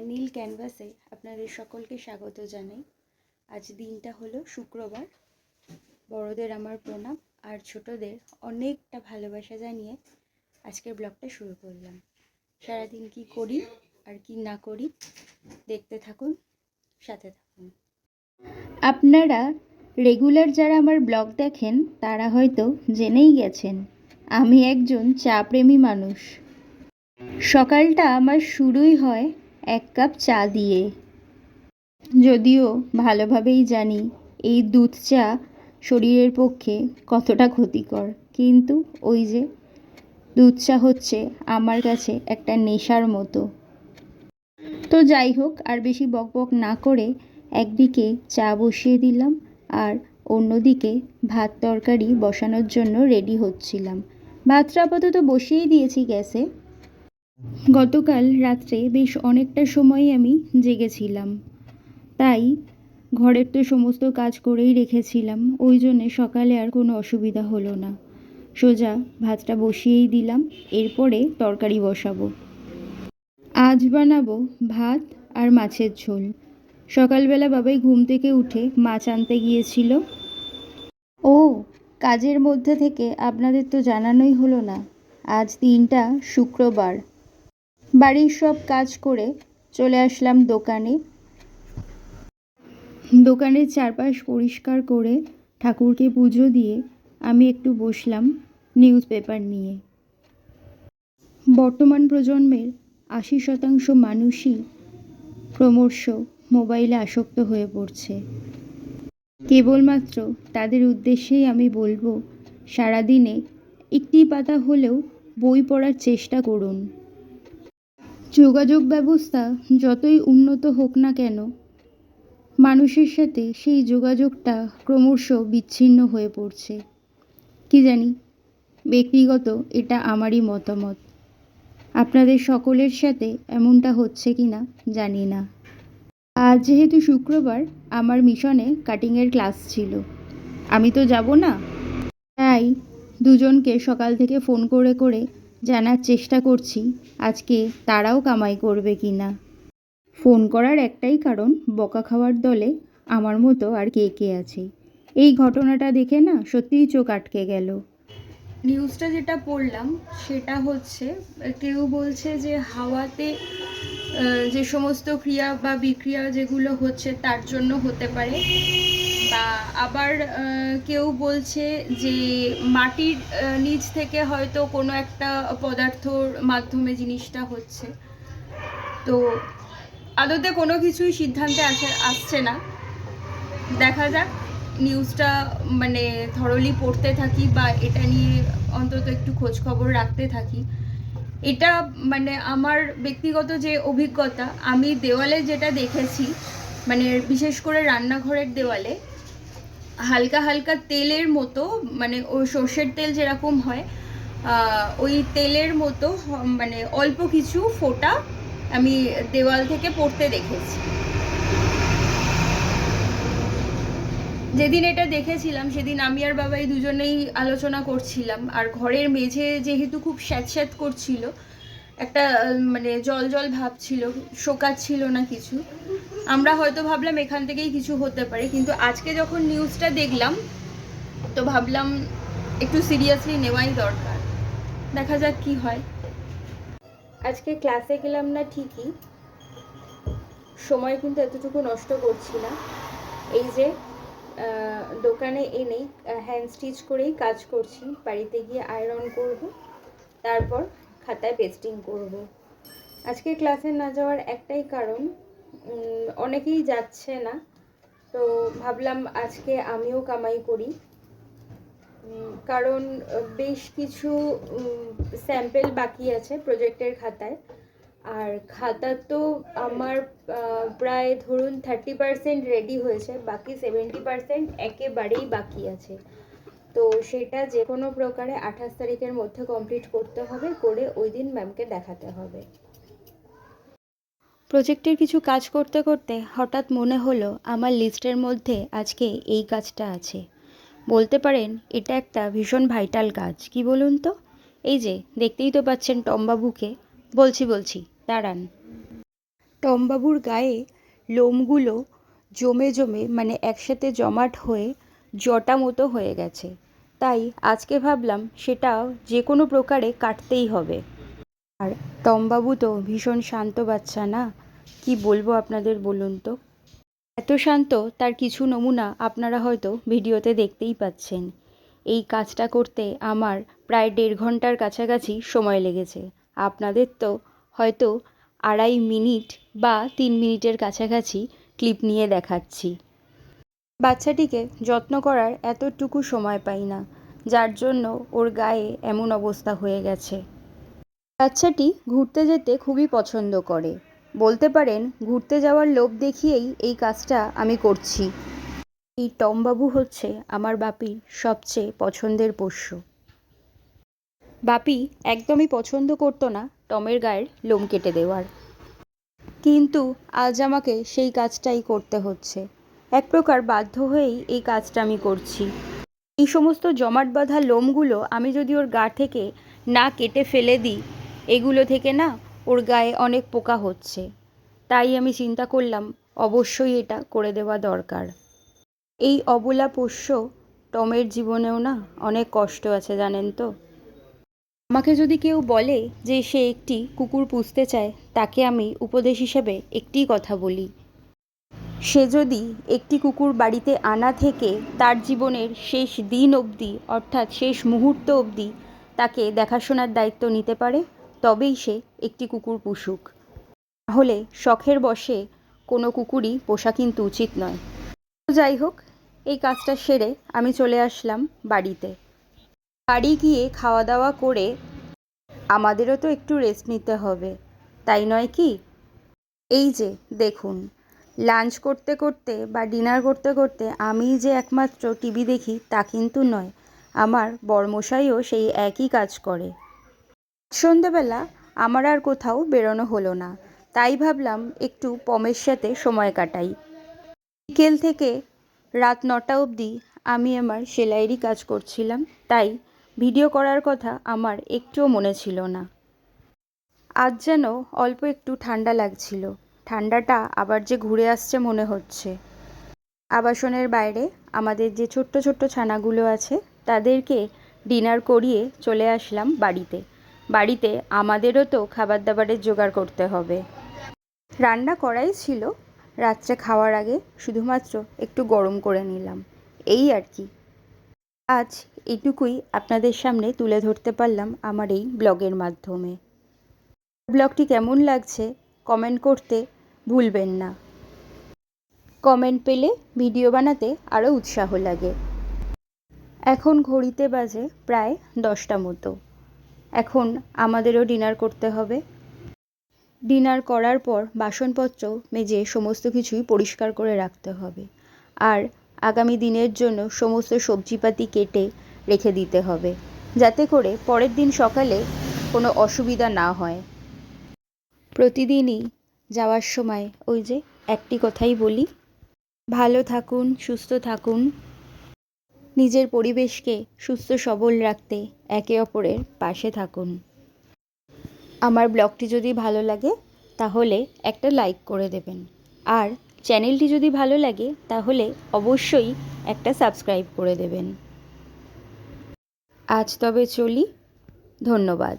নীল ক্যানভাসে আপনাদের সকলকে স্বাগত জানাই। আজ দিনটা হলো শুক্রবার। বড়দের আমার প্রণাম আর ছোটদের অনেকটা ভালোবাসা জানিয়ে আজকের ব্লগটা শুরু করলাম। সারাদিন কি করি আর কি না করি দেখতে থাকুন, সাথে থাকুন। আপনারা রেগুলার যারা আমার ব্লগ দেখেন, তারা হয়তো জেনেই গেছেন, আমি একজন চা প্রেমী মানুষ। সকালটা আমার শুরুই হয় এক কাপ চা দিয়ে। যদিও ভালোভাবেই জানি এই দুধ চা শরীরের পক্ষে কতটা ক্ষতিকর, কিন্তু ওই যে দুধ চা হচ্ছে আমার কাছে একটা নেশার মতো। তো যাই হোক, আর বেশি বকবক না করে একদিকে চা বসিয়ে দিলাম আর অন্যদিকে ভাত তরকারি বসানোর জন্য রেডি হচ্ছিলাম। ভাতটা আপাতত বসিয়েই দিয়েছি গ্যাসে। গতকাল রাত্রে বেশ অনেকটা সময় আমি জেগেছিলাম। তাই ঘরের তো সমস্ত কাজ করেই রেখেছিলাম, ওই জন্যে সকালে আর কোনো অসুবিধা হলো না। সোজা ভাতটা বসিয়েই দিলাম, এরপরে তরকারি বসাবো। আজ বানাবো ভাত আর মাছের ঝোল। সকালবেলা বাবাই ঘুম থেকে উঠে মাছ আনতে গিয়েছিল। ও, কাজের মধ্যে থেকে আপনাদের তো জানানোই হলো না, আজ দিনটা শুক্রবার। বাড়ির সব কাজ করে চলে আসলাম দোকানে। দোকানের চারপাশ পরিষ্কার করে ঠাকুরকে পুজো দিয়ে আমি একটু বসলাম নিউজ পেপার নিয়ে। বর্তমান প্রজন্মের আশি শতাংশ মানুষই ক্রমশ মোবাইলে আসক্ত হয়ে পড়ছে। কেবলমাত্র তাদের উদ্দেশ্যেই আমি বলব, সারাদিনে একটি পাতা হলেও বই পড়ার চেষ্টা করুন। যোগাযোগ ব্যবস্থা যতই উন্নত হোক না কেন, মানুষের সাথে সেই যোগাযোগটা ক্রমশ বিচ্ছিন্ন হয়ে পড়ছে। কি জানি, ব্যক্তিগত এটা আমারই মতামত। আপনাদের সকলের সাথে এমনটা হচ্ছে কি না, জানি না। আজ যেহেতু শুক্রবার, আমার মিশনে কাটিংয়ের ক্লাস ছিল। আমি তো যাব না? তাই দুজনকে সকাল থেকে ফোন করে করে জানার চেষ্টা করছি, আজকে তারাও কামাই করবে কি না। ফোন করার একটাই কারণ, বকা খাওয়ার দলে আমার মতো আর কে কে আছে। এই ঘটনাটা দেখে না সত্যিই চোখ আটকে গেল। নিউজটা যেটা পড়লাম, সেটা হচ্ছে, কেউ বলছে যে হাওয়াতে যে সমস্ত ক্রিয়া বা বিক্রিয়া যেগুলো হচ্ছে তার জন্য হতে পারে। বা আবার কেউ বলছে যে মাটির নিচ থেকে হয়তো কোনো একটা পদার্থর মাধ্যমে জিনিসটা হচ্ছে। তো আদতে কোনো কিছুই সিদ্ধান্তে আসে, আসছে না। দেখা যাক, নিউজটা মানে থরলি পড়তে থাকি বা এটা নিয়ে অন্তত একটু খোঁজ খবর রাখতে থাকি। এটা মানে আমার ব্যক্তিগত যে অভিজ্ঞতা, আমি দেওয়ালে যেটা দেখেছি মানে বিশেষ করে রান্নাঘরের দেওয়ালে হালকা হালকা তেলের মতো মানে ওই সর্ষের তেল যেরকম হয় ওই তেলের মতো মানে অল্প কিছু ফোঁটা আমি দেওয়াল থেকে পড়তে দেখেছি। যেদিন এটা দেখেছিলাম, সেদিন আমি আর বাবাই দুজনেই আলোচনা করছিলাম। আর ঘরের মেঝে যেহেতু খুব স্যাঁত করছিল একটা মানে জল জল ভাব ছিল, শোকাচ্ছিল না কিছু। আমরা হয়তো ভাবলাম এখান থেকেই কিছু হতে পারে, কিন্তু আজকে যখন নিউজটা দেখলাম, তো ভাবলাম একটু সিরিয়াসলি নেওয়াই দরকার। দেখা যাক কি হয়। আজকে ক্লাসে গেলাম না ঠিকই। সময় কিন্তু এতটুকু নষ্ট করছি না। এই যে দোকানে এনেই হ্যান্ড স্টিচ করেই কাজ করছি। বাড়িতে গিয়ে আয়রন করব। তারপর খাতায় পেস্টিং করব। আজকে ক্লাসে না যাওয়ার একটাই কারণ অনেকেই যাচ্ছে না। তো ভাবলাম আজকে আমিও কামাই করি। কারণ বেশ কিছু স্যাম্পেল বাকি আছে প্রজেক্টের খাতায়। আর খাতা তো আমার প্রায় ধরুন থার্টি পার্সেন্ট রেডি হয়েছে, বাকি সেভেন্টি পার্সেন্ট একেবারেই বাকি আছে। তো সেটা যে কোনো প্রকারে আঠাশ তারিখের মধ্যে কমপ্লিট করতে হবে, করে ওই দিন ম্যামকে দেখাতে হবে। প্রজেক্টের কিছু কাজ করতে করতে হঠাৎ মনে হলো আমার লিস্টের মধ্যে আজকে এই কাজটা আছে। বলতে পারেন, এটা একটা ভীষণ ভাইটাল কাজ। কি বলুন তো? এই যে, দেখতেই তো পাচ্ছেন টমবাবুকে। বলছি বলছি, দাঁড়ান। টমবাবুর গায়ে লোমগুলো জমে জমে মানে একসাথে জমাট হয়ে জটা মতো হয়ে গেছে। তাই আজকে ভাবলাম সেটা যে কোনো প্রকারে কাটতেই হবে। আর টমবাবু তো ভীষণ শান্ত বাচ্চা না? কি বলব আপনাদের বলুন তো? এত শান্ত, তার কিছু নমুনা আপনারা হয়তো ভিডিওতে দেখতেই পাচ্ছেন। এই কাজটা করতে আমার প্রায় দেড় ঘণ্টার কাছাকাছি সময় লেগেছে। আপনাদের তো হয়তো আড়াই মিনিট বা তিন মিনিটের কাছাকাছি ক্লিপ নিয়ে দেখাচ্ছি। বাচ্চাটিকে যত্ন করার এতটুকু সময় পাই না, যার জন্য ওর গায়ে এমন অবস্থা হয়ে গেছে। বাচ্চাটি ঘুরতে যেতে খুবই পছন্দ করে। বলতে পারেন, ঘুরতে যাওয়ার লোভ দেখিয়েই এই কাজটা আমি করছি। এই টমবাবু হচ্ছে আমার বাপির সবচেয়ে পছন্দের পোষ্য। বাপি একদমই পছন্দ করতো না টমের গায়ের লোম কেটে দেওয়ার। কিন্তু আজ আমাকে সেই কাজটাই করতে হচ্ছে। এক প্রকার বাধ্য হয়েই এই কাজটা আমি করছি। এই সমস্ত জমাট বাঁধা লোমগুলো আমি যদি ওর গা থেকে না কেটে ফেলে দিই, এগুলো থেকে না ওর গায়ে অনেক পোকা হচ্ছে। তাই আমি চিন্তা করলাম, অবশ্যই এটা করে দেওয়া দরকার। এই অবলা পোষ্য টমের জীবনেও না অনেক কষ্ট আছে, জানেন তো? আমাকে যদি কেউ বলে যে সে একটি কুকুর পুষতে চায়, তাকে আমি উপদেশ হিসেবে একটিই কথা বলি। সে যদি একটি কুকুর বাড়িতে আনা থেকে তার জীবনের শেষ দিন অবধি, অর্থাৎ শেষ মুহূর্ত অবধি তাকে দেখাশোনার দায়িত্ব নিতে পারে, তবেই সে একটি কুকুর পুষুক। তাহলে শখের বশে কোনো কুকুরই পোষা কিন্তু উচিত নয়। যাই হোক, এই কাজটা সেরে আমি চলে আসলাম বাড়িতে। বাড়ি গিয়ে খাওয়া দাওয়া করে আমাদেরও তো একটু রেস্ট নিতে হবে, তাই নয় কি? এই যে, দেখুন। লাঞ্চ করতে করতে বা ডিনার করতে করতে আমি যে একমাত্র টিভি দেখি তা কিন্তু নয়, আমার বরমশাইও সেই একই কাজ করে। সন্ধেবেলা আমার আর কোথাও বেরোনো হলো না, তাই ভাবলাম একটু পমের সাথে সময় কাটাই। বিকেল থেকে রাত নটা অবধি আমি আমার সেলাইয়েরই কাজ করছিলাম, তাই ভিডিও করার কথা আমার একটুও মনে ছিল না। আজ যেন অল্প একটু ঠান্ডা লাগছিল। ঠান্ডাটা আবার যে ঘুরে আসছে মনে হচ্ছে। আবাসনের বাইরে আমাদের যে ছোট্ট ছোট্ট ছানাগুলো আছে, তাদেরকে ডিনার করিয়ে চলে আসলাম বাড়িতে। বাড়িতে আমাদেরও তো খাবার দাবারের জোগাড় করতে হবে। রান্না করাই ছিল। রাত্রে খাওয়ার আগে শুধুমাত্র একটু গরম করে নিলাম। এই আর কি। আজ এইটুকুই আপনাদের সামনে তুলে ধরতে পারলাম আমার এই ব্লগের মাধ্যমে। ব্লগটি কেমন লাগছে কমেন্ট করতে ভুলবেন না। কমেন্ট পেলে ভিডিও বানাতে আরও উৎসাহ লাগে। এখন ঘড়িতে বাজে প্রায় দশটা মতো। এখন আমাদেরও ডিনার করতে হবে। ডিনার করার পর বাসনপত্র, মেজে সমস্ত কিছুই পরিষ্কার করে রাখতে হবে। আর আগামী দিনের জন্য সমস্ত সবজিপাতি কেটে রেখে দিতে হবে, যাতে করে পরের দিন সকালে কোনো অসুবিধা না হয়। প্রতিদিনই যাওয়ার সময় ওই যে একটি কথাই বলি। ভালো থাকুন, সুস্থ থাকুন। নিজের পরিবেশকে সুস্থ সবল রাখতে একে অপরের পাশে থাকুন। আমার ব্লগটি যদি ভালো লাগে, তাহলে একটা লাইক করে দেবেন। আর চ্যানেলটি যদি ভালো লাগে, তাহলে অবশ্যই একটা সাবস্ক্রাইব করে দেবেন। আজ তবে চলি। ধন্যবাদ।